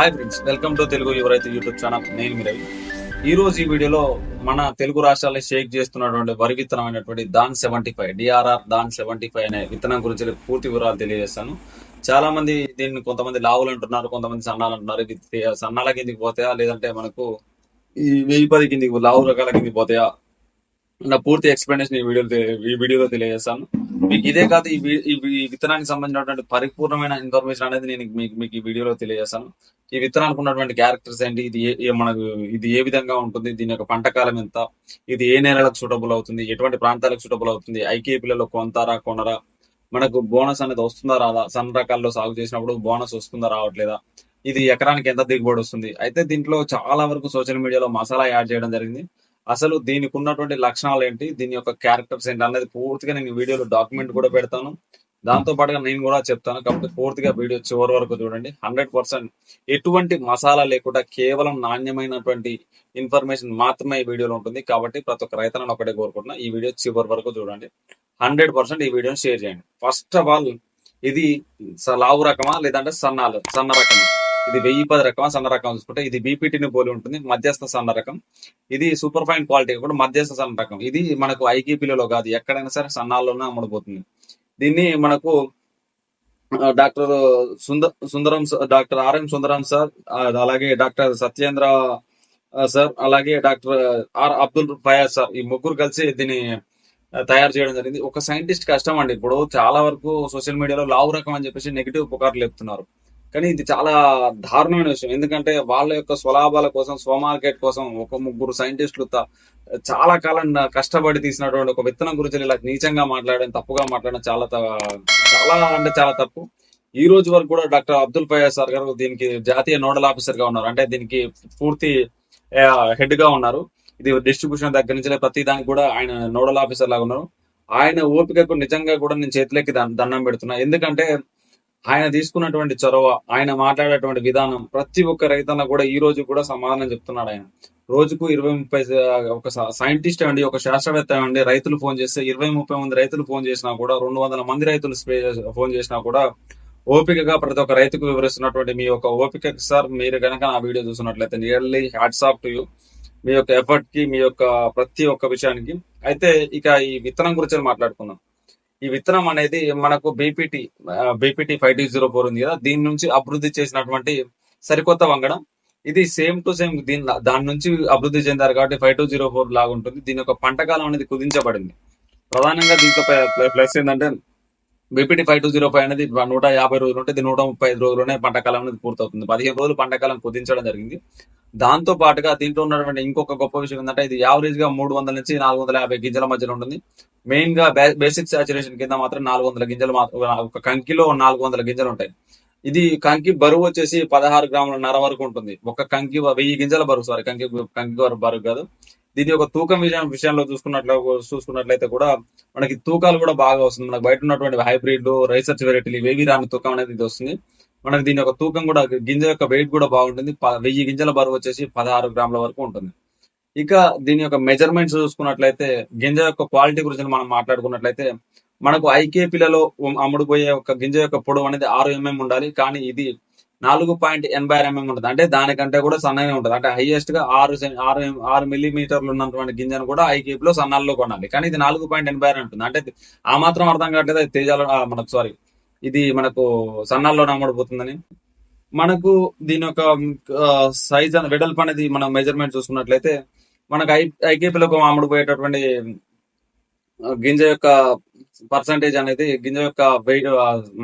Hi friends welcome to Telugu Yuvaraithu YouTube channel నేను మీ రవి. ఈ రోజు ఈ వీడియోలో మన తెలుగు రాష్ట్రాల్లో షేక్ చేస్తున్నటువంటి వరి విత్తనం అయినటువంటి Dhan seventy five DRR Dhan seventy five అనే విత్తనం గురించి పూర్తి వివరాలు తెలియజేస్తాను. చాలా మంది దీన్ని కొంతమంది లావులు అంటున్నారు కొంతమంది సన్నాలు అంటున్నారు. ఇది సన్నాల కిందికి పోతాయా? లేదంటే మనకు ఈ వెయ్యి పది కిందికి లావు రకాల కిందికి పోతాయా? నా పూర్తి ఎక్స్ప్లెనేషన్ ఈ వీడియో ఈ వీడియోలో తెలియజేస్తాను. మీకు ఇదే కాదు ఈ విత్తనానికి సంబంధించినటువంటి పరిపూర్ణమైన ఇన్ఫర్మేషన్ అనేది నేను మీకు మీకు ఈ వీడియోలో తెలియజేస్తాను. ఈ విత్తనానికి ఉన్నటువంటి క్యారెక్టర్స్ ఏంటి? ఇది ఏ- ఏ మనకు ఇది ఏ విధంగా ఉంటుంది? దీని యొక్క పంట కాలం ఎంత? ఇది ఏ నేలలకు సూటబుల్ అవుతుంది? ఎటువంటి ప్రాంతాలకు సూటబుల్ అవుతుంది? ఐకేపీలలో కొంతారా కొనరా? మనకు బోనస్ అనేది వస్తుందా రాదా? సన్న రకాల్లో సాగు చేసినప్పుడు బోనస్ వస్తుందా రావట్లేదా? ఇది ఎకరానికి ఎంత దిగుబడి వస్తుంది? అయితే దీంట్లో చాలా వరకు సోషల్ మీడియాలో మసాలా యాడ్ చేయడం జరిగింది. అసలు దీనికి ఉన్నటువంటి లక్షణాలు ఏంటి? దీని యొక్క క్యారెక్టర్స్ ఏంటి అనేది పూర్తిగా నేను వీడియోలో డాక్యుమెంట్ కూడా పెడతాను. దాంతో పాటుగా నేను కూడా చెప్తాను. కాబట్టి పూర్తిగా వీడియో చివరి వరకు చూడండి. హండ్రెడ్ పర్సెంట్ ఎటువంటి మసాలా లేకుండా కేవలం నాణ్యమైనటువంటి ఇన్ఫర్మేషన్ మాత్రమే ఈ వీడియోలో ఉంటుంది. కాబట్టి ప్రతి ఒక్క రైతన్నను ఒకటే కోరుకుంటున్నా ఈ వీడియో చివరి వరకు చూడండి. హండ్రెడ్ పర్సెంట్ ఈ వీడియోని షేర్ చేయండి. ఫస్ట్ ఆఫ్ ఆల్ ఇది స- లావు రకమా? లేదంటే సన్నాలు సన్న రకమా? ఇది వెయ్యి పది రకం సన్న రకం చూసుకుంటే ఇది బీపీటీని పోలి ఉంటుంది మధ్యస్థ సన్న రకం. ఇది సూపర్ ఫైన్ క్వాలిటీ కూడా మధ్యస్థ సన్న రకం. ఇది మనకు ఐకీపీలలో కాదు ఎక్కడైనా సరే సన్నాల్లోనే అమ్ముడుపోతుంది. దీన్ని మనకు doctor Sundar Sundaram doctor RM Sundaram sir అలాగే డాక్టర్ సత్యేంద్ర సార్ అలాగే doctor R Abdul Fayaz sir ఈ ముగ్గురు కలిసి దీన్ని తయారు చేయడం జరిగింది. ఒక సైంటిస్ట్ కష్టం అండి. ఇప్పుడు చాలా వరకు సోషల్ మీడియాలో లావు రకం అని చెప్పేసి నెగిటివ్ పుకార్లు చెప్తున్నారు కానీ ఇది చాలా దారుణమైన విషయం. ఎందుకంటే వాళ్ళ యొక్క స్వలాభాల కోసం స్వమార్కెట్ కోసం ఒక ముగ్గురు సైంటిస్టులు త- చాలా కాలం కష్టపడి తీసినటువంటి ఒక విత్తనం గురించి ఇలా నీచంగా మాట్లాడడం తప్పుగా మాట్లాడడం చాలా త- చాలా అంటే చాలా తప్పు. ఈ రోజు వరకు కూడా డాక్టర్ అబ్దుల్ ఫయాజ్ సార్ గారు దీనికి జాతీయ నోడల్ ఆఫీసర్గా ఉన్నారు. అంటే దీనికి పూర్తి హెడ్గా ఉన్నారు. ఇది డిస్ట్రిబ్యూషన్ దగ్గర నుంచి ప్రతి దానికి కూడా ఆయన నోడల్ ఆఫీసర్ లాగా ఉన్నారు. ఆయన ఓపికకు నిజంగా కూడా నేను చేతిలోకి దండం పెడుతున్నా. ఎందుకంటే ఆయన తీసుకున్నటువంటి చొరవ ఆయన మాట్లాడేటువంటి విధానం ప్రతి ఒక్క రైతన్న కూడా ఈ రోజు కూడా సమాధానం చెప్తున్నాడు ఆయన. రోజుకు ఇరవై ముప్పై ఒక సైంటిస్ట్ అండి ఒక శాస్త్రవేత్త అండి రైతులు ఫోన్ చేస్తే ఇరవై ముప్పై మంది రైతులు ఫోన్ చేసినా కూడా రెండు వందల మంది రైతులు ఫోన్ చేసినా కూడా ఓపికగా ప్రతి ఒక్క రైతుకు వివరిస్తున్నటువంటి మీ యొక్క ఓపిక సార్ మీరు కనుక నా వీడియో చూస్తున్నట్లయితే nearly hats off to you. మీ యొక్క ఎఫర్ట్కి మీ యొక్క ప్రతి ఒక్క విషయానికి. అయితే ఇక ఈ విత్తనం గురించి మాట్లాడుకుందాం. ఈ విత్తనం అనేది మనకు BPT BPT five two zero four ఉంది కదా దీని నుంచి అభివృద్ధి చేసినటువంటి సరికొత్త వంగడం. ఇది సేమ్ టు సేమ్ దీని దాని నుంచి అభివృద్ధి చెందారు కాబట్టి ఫైవ్ టూ జీరో ఫోర్ లాగా ఉంటుంది. దీని యొక్క పంట కాలం అనేది కుదించబడింది. ప్రధానంగా దీంతో ప్లస్ ఏంటంటే BPT five two zero five అనేది నూట యాభై రోజులు ఉంటే నూట ముప్పై ఐదు రోజుల్లోనే పంట కాలం అనేది పూర్తవుతుంది. పదిహేను రోజులు పంట కాలం కుదించడం జరిగింది. దాంతో పాటుగా దీంట్లో ఉన్నటువంటి ఇంకొక గొప్ప విషయం ఏంటంటే ఇది యావరేజ్గా మూడు వందల నుంచి నాలుగు వందల యాభై గింజల మధ్యలో ఉంటుంది. మెయిన్గా బేసిక్ సాచురేషన్ కింద మాత్రం నాలుగు వందల గింజలు ఒక కంకిలో నాలుగు వందల గింజలు ఉంటాయి. ఇది కంకి బరువు వచ్చేసి పదహారు గ్రాముల నర వరకు ఉంటుంది. ఒక కంకి వెయ్యి గింజల బరువు సారీ కంకి కంకి బరువు కాదు. దీని యొక్క తూకం విషయం విషయంలో చూసుకున్నట్లు చూసుకున్నట్లయితే కూడా మనకి తూకాలు కూడా బాగా వస్తుంది. మనకి బయట ఉన్నటువంటి హైబ్రిడ్ రీసెర్చ్ వెరైటీలు ఇవేవి రాని తూకం అనేది ఇది వస్తుంది. మనకి దీని యొక్క తూకం కూడా గింజ యొక్క వెయిట్ కూడా బాగుంటుంది. ప- వెయ్యి గింజల బరువు వచ్చేసి పదహారు గ్రాముల వరకు ఉంటుంది. ఇక దీని యొక్క మెజర్మెంట్స్ చూసుకున్నట్లయితే గింజ యొక్క క్వాలిటీ గురించి మనం మాట్లాడుకున్నట్లయితే మనకు ఐకేపీలలో అమ్ముడుపోయే ఒక గింజ యొక్క పొడవు అనేది ఆరు ఎంఎం ఉండాలి. కానీ ఇది నాలుగు పాయింట్ ఎనభై ఆరు ఎంఎం ఉంటుంది. అంటే దానికంటే కూడా సన్నగా ఉంటుంది. అంటే హైయెస్ట్గా ఆరు ఆరు ఆరు మిల్లీమీటర్లు ఉన్నటువంటి గింజను కూడా ఐకేపీలో సన్నాల్లో కొనాలి. కానీ ఇది నాలుగు పాయింట్ ఎనభై ఆరు ఉంటుంది. అంటే ఆ మాత్రం అర్థం కావట్లేదు. తేజాల తేజాలో మనకు సారీ ఇది మనకు సన్నాల్లో అమ్మడిపోతుందని మనకు దీని యొక్క సైజ్ వెడల్పు అనేది మనం మెజర్మెంట్ చూసుకున్నట్లయితే మనకు ఐ ఐకేపీలకు అమ్ముడుపోయేటటువంటి గింజ యొక్క పర్సంటేజ్ అనేది గింజ యొక్క వెయిట్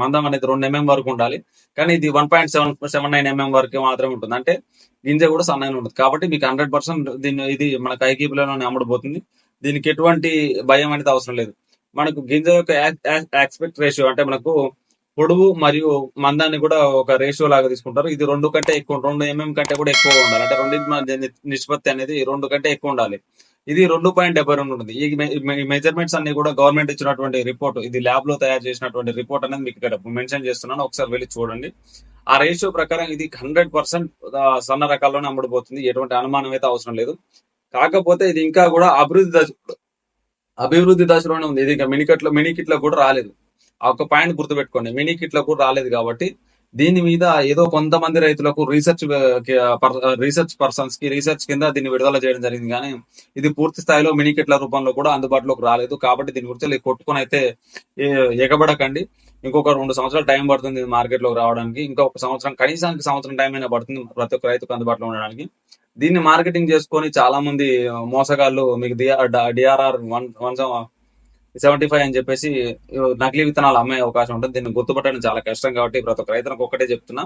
మందం అనేది రెండు ఎంఎం వరకు ఉండాలి. కానీ ఇది one point seven seven nine mm వరకు మాత్రమే ఉంటుంది. అంటే గింజ కూడా సన్నగా ఉంటుంది. కాబట్టి మీకు హండ్రెడ్ పర్సెంట్ దీన్ని ఇది మనకు ఐకేపీలోనే అమ్ముడుపోతుంది. దీనికి ఎటువంటి భయం అనేది అవసరం లేదు. మనకు గింజ యొక్క యాక్స్పెక్ట్ రేషియో అంటే మనకు పొడవు మరియు మందాన్ని కూడా ఒక రేషియో లాగా తీసుకుంటారు. ఇది రెండు కంటే ఎక్కువ రెండు ఎంఎం కంటే కూడా ఎక్కువగా ఉండాలి. అంటే రెండింటి మధ్య నిష్పత్తి అనేది రెండు కంటే ఎక్కువ ఉండాలి. ఇది రెండు పాయింట్ డెబ్బై రెండు ఉంటుంది. ఈ మెజర్మెంట్స్ అన్ని కూడా గవర్నమెంట్ ఇచ్చినటువంటి రిపోర్ట్ ఇది ల్యాబ్లో తయారు చేసినటువంటి రిపోర్ట్ అనేది మీకు ఇక్కడ మెన్షన్ చేస్తున్నాను. ఒకసారి వెళ్ళి చూడండి. ఆ రేషియో ప్రకారం ఇది హండ్రెడ్ పర్సెంట్ సన్న రకాల్లోనే అమ్ముడుపోతుంది. ఎటువంటి అనుమానం అయితే అవసరం లేదు. కాకపోతే ఇది ఇంకా కూడా అభివృద్ధి దశ అభివృద్ధి దశలోనే ఉంది. ఇది ఇంకా మినికట్లో మినికిట్లో కూడా రాలేదు. ఆ ఒక పాయింట్ గుర్తుపెట్టుకోండి. మినీ కిట్లకు రాలేదు కాబట్టి దీని మీద ఏదో కొంతమంది రైతులకు రీసెర్చ్ రీసెర్చ్ పర్సన్స్కి రీసెర్చ్ కింద దీన్ని విడుదల చేయడం జరిగింది. కానీ ఇది పూర్తి స్థాయిలో మినీ కిట్ల రూపంలో కూడా అందుబాటులోకి రాలేదు కాబట్టి దీని గురించి కొట్టుకొని అయితే ఎగబడకండి. ఇంకొక రెండు సంవత్సరాలు టైం పడుతుంది మార్కెట్లోకి రావడానికి. ఇంకొక సంవత్సరం కనీసానికి సంవత్సరం టైం అయినా పడుతుంది ప్రతి ఒక్క రైతుకు అందుబాటులో ఉండడానికి. దీన్ని మార్కెటింగ్ చేసుకొని చాలా మంది మోసగాళ్ళు మీకు DRR one one seventy five అని చెప్పేసి నకిలీ విత్తనాలు అమ్మే అవకాశం ఉంటుంది. దీన్ని గుర్తుపట్టడం చాలా కష్టం కాబట్టి ప్రతి ఒక్క రైతులకు ఒకటే చెప్తున్నా.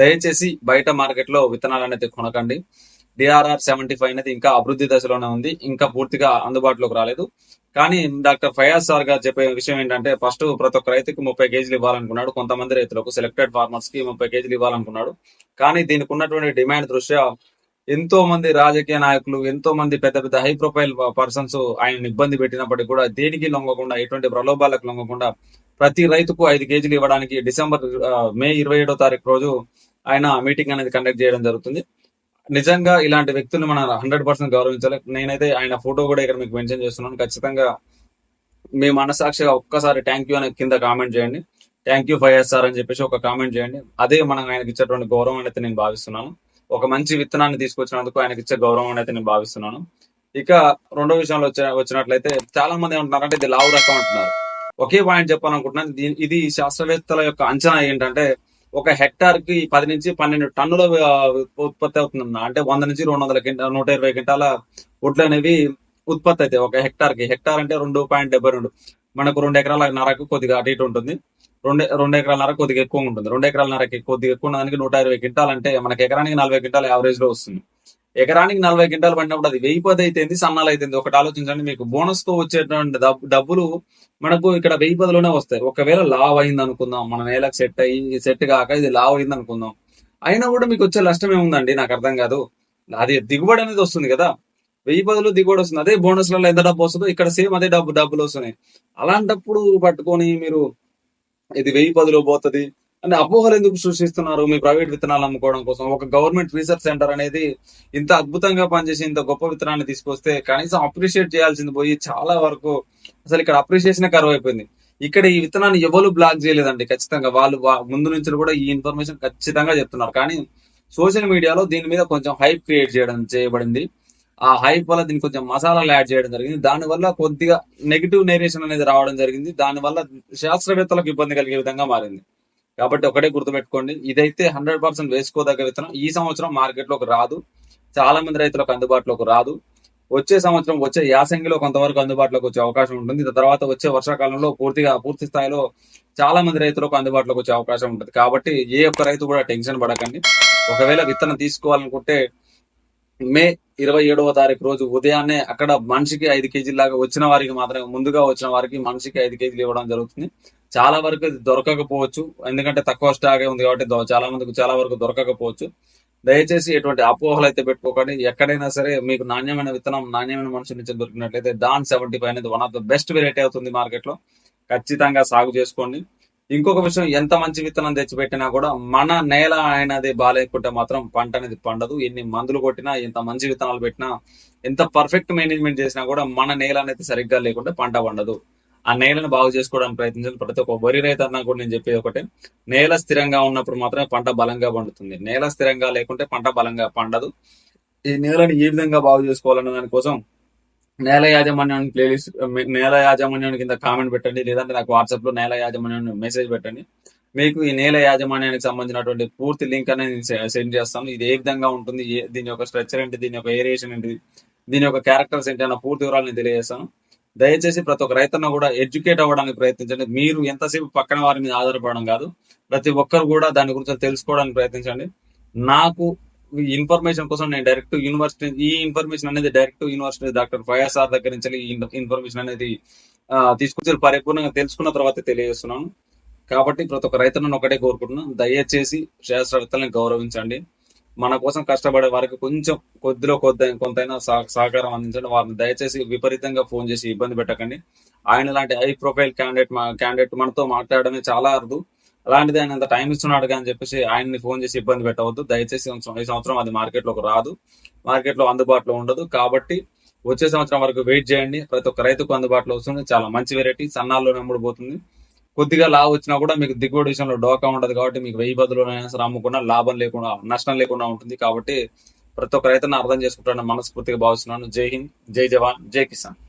దయచేసి బయట మార్కెట్లో విత్తనాలు అనేది కొనకండి డిఆర్ఆర్ సెవెంటీ ఫైవ్ అనేది ఇంకా అభివృద్ధి దశలోనే ఉంది. ఇంకా పూర్తిగా అందుబాటులోకి రాలేదు. కానీ డాక్టర్ ఫయాజ్ సార్ గారు చెప్పే విషయం ఏంటంటే ఫస్ట్ ప్రతి ఒక్క రైతుకు ముప్పై కేజీలు ఇవ్వాలనుకున్నాడు. కొంతమంది రైతులకు సెలెక్టెడ్ ఫార్మర్స్కి ముప్పై కేజీలు ఇవ్వాలనుకున్నాడు. కానీ దీనికి ఉన్నటువంటి డిమాండ్ దృష్ట్యా ఎంతో మంది రాజకీయ నాయకులు ఎంతో మంది పెద్ద పెద్ద హై ప్రొఫైల్ పర్సన్స్ ఆయన ఇబ్బంది పెట్టినప్పటికీ కూడా దేనికి లొంగకుండా ఎటువంటి ప్రలోభాలకు లొంగకుండా ప్రతి రైతుకు ఐదు కేజీలు ఇవ్వడానికి డిసెంబర్ మే ఇరవై ఏడో తారీఖు రోజు ఆయన మీటింగ్ అనేది కండక్ట్ చేయడం జరుగుతుంది. నిజంగా ఇలాంటి వ్యక్తుల్ని మనం హండ్రెడ్ పర్సెంట్ గౌరవించాలి. నేనైతే ఆయన ఫోటో కూడా ఇక్కడ మీకు మెన్షన్ చేస్తున్నాను. ఖచ్చితంగా మీ మనసాక్షిగా ఒక్కసారి థ్యాంక్ యూ అనే కింద కామెంట్ చేయండి. థ్యాంక్ యూ ఫైవ్ సార్ అని చెప్పేసి ఒక కామెంట్ చేయండి. అదే మనం ఆయనకి ఇచ్చేటువంటి గౌరవం అయితే నేను భావిస్తున్నాను. ఒక మంచి విత్తనాన్ని తీసుకొచ్చినందుకు ఆయనకి ఇచ్చే గౌరవం అయితే నేను భావిస్తున్నాను. ఇక రెండో విషయంలో వచ్చే వచ్చినట్లయితే చాలా మంది ఏమంటున్నారంటే ఇది లావు రకం అంటున్నారు. ఒకే పాయింట్ చెప్పాలనుకుంటున్నాను ఇది శాస్త్రవేత్తల యొక్క అంచనా ఏంటంటే ఒక హెక్టార్కి పది నుంచి పన్నెండు టన్నుల ఉత్పత్తి అవుతుందన్న. అంటే వంద నుంచి రెండు వందల కింటా నూట ఇరవై క్వింటాల వడ్లు అనేవి ఉత్పత్తి అవుతాయి ఒక హెక్టార్కి హెక్టార్ అంటే రెండు పాయింట్ డెబ్బై రెండు. మనకు రెండు ఎకరాల నరకు కొద్దిగా అటు ఇటు ఉంటుంది. రెండు రెండు ఎకరాల నర కొద్దిగా ఎక్కువ ఉంటుంది. రెండు ఎకరాల నరకి కొద్దిగా ఎక్కువ ఉన్నదానికి నూట ఇరవై క్వింటాల్ అంటే మనకి ఎకరానికి నలభై క్వింటాల్ యావరేజ్లో వస్తుంది. ఎకరానికి నలభై క్వింటాలు పడినప్పుడు అది వెయ్యి పది అయితేంది సన్నాలు అయితేంది. ఒకటి ఆలోచించండి మీకు బోనస్తో వచ్చేటువంటి డబ్బులు మనకు ఇక్కడ వెయ్యి పదిలోనే వస్తాయి. ఒకవేళ లావ్ అయింది అనుకుందాం మన నేలకు సెట్ అయ్యి సెట్ కాక ఇది లావ్ అయింది అనుకుందాం. అయినా కూడా మీకు వచ్చే నష్టం ఏముందండి? నాకు అర్థం కాదు. అది దిగుబడి అనేది వస్తుంది కదా. వెయ్యి పదులు దిగుబడి వస్తుంది. అదే బోనస్లలో ఎంత డబ్బు వస్తుందో ఇక్కడ సేమ్ అదే డబ్బు డబ్బులు వస్తున్నాయి. అలాంటప్పుడు పట్టుకొని మీరు ఇది వెయ్యి పదిలో పోతుంది. అంటే అపోహలు ఎందుకు సృష్టిస్తున్నారు? మీ ప్రైవేట్ విత్తనాలు అమ్ముకోవడం కోసం. ఒక గవర్నమెంట్ రీసెర్చ్ సెంటర్ అనేది ఇంత అద్భుతంగా పనిచేసి ఇంత గొప్ప విత్తనాన్ని తీసుకొస్తే కనీసం అప్రిషియేట్ చేయాల్సింది పోయి చాలా వరకు అసలు ఇక్కడ అప్రిషియేషన్ కరువు అయిపోయింది. ఇక్కడ ఈ విత్తనాన్ని ఎవరు బ్లాక్ చేయలేదండి ఖచ్చితంగా. వాళ్ళు ముందు నుంచి కూడా ఈ ఇన్ఫర్మేషన్ ఖచ్చితంగా చెప్తున్నారు. కానీ సోషల్ మీడియాలో దీని మీద కొంచెం హైప్ క్రియేట్ చేయడం చేయబడింది. ఆ హైప్ వల్ల దీనికి కొంచెం మసాలాలు యాడ్ చేయడం జరిగింది. దాని వల్ల కొద్దిగా నెగిటివ్ నేరేషన్ అనేది రావడం జరిగింది. దాని వల్ల శాస్త్రవేత్తలకు ఇబ్బంది కలిగే విధంగా మారింది. కాబట్టి ఒకటే గుర్తుపెట్టుకోండి. ఇదైతే హండ్రెడ్ పర్సెంట్ వేసుకోదగ్గ విత్తనం. ఈ సంవత్సరం మార్కెట్లోకి రాదు. చాలా మంది రైతులకు అందుబాటులోకి రాదు. వచ్చే సంవత్సరం వచ్చే యాసంగిలో కొంతవరకు అందుబాటులోకి వచ్చే అవకాశం ఉంటుంది. తర్వాత వచ్చే వర్షాకాలంలో పూర్తిగా పూర్తి స్థాయిలో చాలా మంది రైతులకు అందుబాటులోకి వచ్చే అవకాశం ఉంటుంది. కాబట్టి ఏ ఒక్క రైతు కూడా టెన్షన్ పడకండి. ఒకవేళ విత్తనం తీసుకోవాలనుకుంటే మే ఇరవై ఏడవ తారీఖు రోజు ఉదయాన్నే అక్కడ మనిషికి ఐదు కేజీల లాగా వచ్చిన వారికి మాత్రమే ముందుగా వచ్చిన వారికి మనిషికి ఐదు కేజీలు ఇవ్వడం జరుగుతుంది. చాలా వరకు దొరకకపోవచ్చు ఎందుకంటే తక్కువ స్టాకే ఉంది కాబట్టి చాలా మందికి చాలా వరకు దొరకకపోవచ్చు. దయచేసి ఎటువంటి అపోహలు అయితే పెట్టుకోకండి. ఎక్కడైనా సరే మీకు నాణ్యమైన విత్తనం నాణ్యమైన మనుషుల నుంచి దొరికినట్లయితే దాన్ సెవెంటీ ఫైవ్ అనేది one of the best variety అవుతుంది మార్కెట్లో. ఖచ్చితంగా సాగు చేసుకోండి. ఇంకొక విషయం ఎంత మంచి విత్తనం తెచ్చిపెట్టినా కూడా మన నేల అనేది బాగాలేకుంటే మాత్రం పంట అనేది పండదు. ఎన్ని మందులు కొట్టినా ఎంత మంచి విత్తనాలు పెట్టినా ఎంత పర్ఫెక్ట్ మేనేజ్మెంట్ చేసినా కూడా మన నేల అనేది సరిగ్గా లేకుంటే పంట పండదు. ఆ నేలను బాగు చేసుకోవడానికి ప్రయత్నించాలి ప్రతి ఒక్క వరి రైతు అన్నా కూడా నేను చెప్పేది ఒకటే. నేల స్థిరంగా ఉన్నప్పుడు మాత్రమే పంట బలంగా పండుతుంది. నేల స్థిరంగా లేకుంటే పంట బలంగా పండదు. ఈ నేలని ఏ విధంగా బాగు చేసుకోవాలన్న దానికోసం నేల యాజమాన్యానికి ప్లేలిస్ట్ నేల యాజమాన్యాన్ని కింద కామెంట్ పెట్టండి. లేదంటే నాకు వాట్సాప్లో నేల యాజమాన్యాన్ని మెసేజ్ పెట్టండి. మీకు ఈ నేల యాజమాన్యానికి సంబంధించినటువంటి పూర్తి లింక్ అనేది సెండ్ చేస్తాను. ఇది ఏ విధంగా ఉంటుంది? ఏ- దీని యొక్క స్ట్రక్చర్ ఏంటి? దీని యొక్క ఏరియేషన్ ఏంటి? దీని యొక్క క్యారెక్టర్స్ ఏంటి? అన్న పూర్తి వివరాలు నేను తెలియజేస్తాను. దయచేసి ప్రతి ఒక్క రైతున్న కూడా ఎడ్యుకేట్ అవ్వడానికి ప్రయత్నించండి. మీరు ఎంతసేపు పక్కన వారి మీద ఆధారపడడం కాదు ప్రతి ఒక్కరు కూడా దాని గురించి తెలుసుకోవడానికి ప్రయత్నించండి. నాకు ఇన్ఫర్మేషన్ కోసం నేను డైరెక్ట్ యూనివర్సిటీ ఈ ఇన్ఫర్మేషన్ అనేది డైరెక్ట్ యూనివర్సిటీ డాక్టర్ ఫయాజ్ దగ్గర నుంచి ఈ ఇన్ఫర్మేషన్ అనేది తీసుకొచ్చి పరిపూర్ణంగా తెలుసుకున్న తర్వాత తెలియజేస్తున్నాను. కాబట్టి ప్రతి ఒక్క రైతులను ఒకటే కోరుకుంటున్నాను. దయచేసి శాస్త్రవేత్తలను గౌరవించండి. మన కోసం కష్టపడే వారికి కొంచెం కొద్దిలో కొద్ది కొంతైనా సహ- సహకారం అందించండి. వారిని దయచేసి విపరీతంగా ఫోన్ చేసి ఇబ్బంది పెట్టకండి. ఆయన లాంటి హై ప్రొఫైల్ క్యాండిడేట్ మా క్యాండిడేట్ మనతో మాట్లాడడమే చాలా అరుదు. అలాంటిది ఆయన అంత టైం ఇస్తున్నాడు అని చెప్పేసి ఆయన్ని ఫోన్ చేసి ఇబ్బంది పెట్టవద్దు. దయచేసి ఈ సంవత్సరం- అది మార్కెట్లోకి రాదు. మార్కెట్లో అందుబాటులో ఉండదు. కాబట్టి వచ్చే సంవత్సరం వరకు వెయిట్ చేయండి. ప్రతి ఒక్క రైతుకు అందుబాటులో వస్తుంది. చాలా మంచి వెరైటీ సన్నాల్లో నెమ్ముడు పోతుంది. కొద్దిగా లాభం వచ్చినా కూడా మీకు దిగుబడి విషయంలో డోకా ఉండదు కాబట్టి మీకు వెయ్యి బదులు అయినా సరే అమ్ముకున్నా లాభం లేకుండా నష్టం లేకుండా ఉంటుంది. కాబట్టి ప్రతి ఒక్క రైతును అర్థం చేసుకుంటానని మనస్ఫూర్తిగా భావిస్తున్నాను. జై హింద్. జై జవాన్. జై కిసాన్.